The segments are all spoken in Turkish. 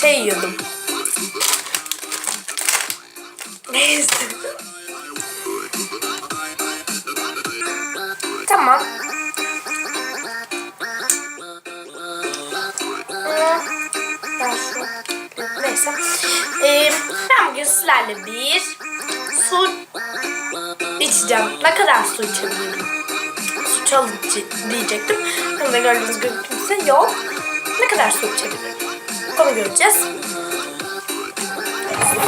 şey yiyordum. Neyse. tamam. Neyse. Ee, ben bugün sizlerle bir su içeceğim. Ne kadar su içebilirim? Su challenge diyecektim. Bunu da gördüğünüz gibi kimse yok. Ne kadar su içebilirim? Onu göreceğiz.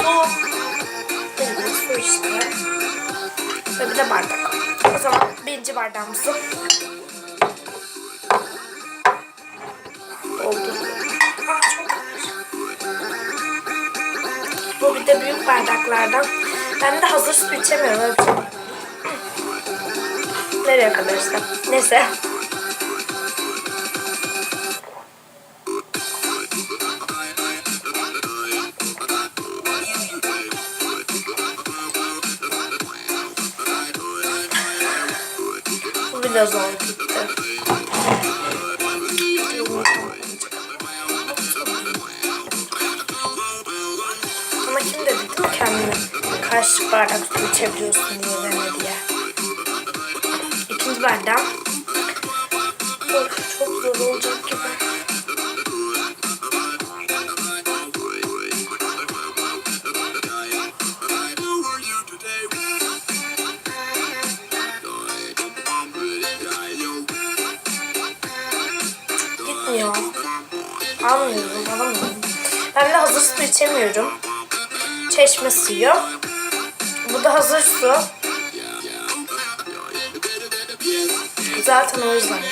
Su. Evet, su işte. Ve bir de bardak. O zaman birinci bardağımızı oldu. Bu bir de büyük bardaklardan. Ben de hazır su içemiyorum. Şey. Nereye kadar işte. Neyse. Biraz gitti. Ama kim dedi kendine? Kaç bardak su içebiliyorsun diye deme diye. İkinci bardağım. Of, çok zor olacak gibi. Gitmiyor. Almıyorum, alamıyorum. Ben de hazır su içemiyorum. Çeşme suyu. Bu da hazır su. Zaten o yüzden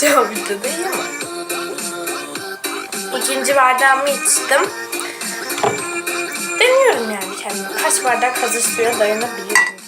Şu an bitti değil ama. İkinci bardağımı içtim. Deniyorum yani kendime. Kaç bardak hazır suya dayanabiliyorum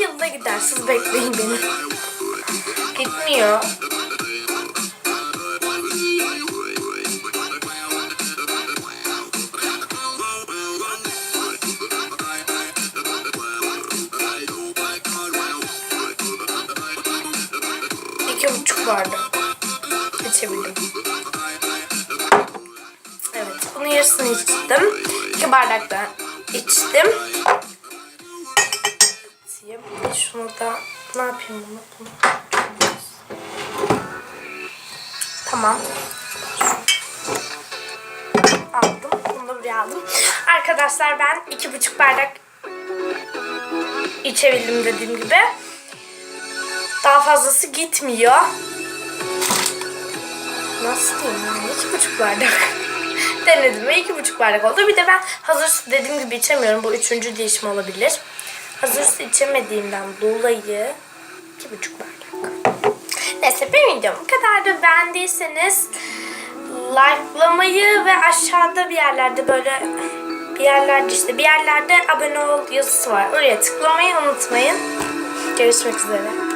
yılda gider. Siz bekleyin beni. Gitmiyor. İki buçuk bardak içebildim. Evet, bunun yarısını içtim. İki bardaktan içtim. Atayım. Şunu da ne yapayım bunu? bunu. Tamam. Aldım. Bunu da buraya aldım. Arkadaşlar ben iki buçuk bardak içebildim dediğim gibi. Daha fazlası gitmiyor. Nasıl diyeyim yani? İki buçuk bardak. Denedim ve iki buçuk bardak oldu. Bir de ben hazır dediğim gibi içemiyorum. Bu üçüncü değişim olabilir. Hazır su içemediğimden dolayı iki buçuk bardak. Neyse benim videom bu kadar da beğendiyseniz likelamayı ve aşağıda bir yerlerde böyle bir yerlerde işte bir yerlerde abone ol yazısı var. Oraya tıklamayı unutmayın. Görüşmek üzere.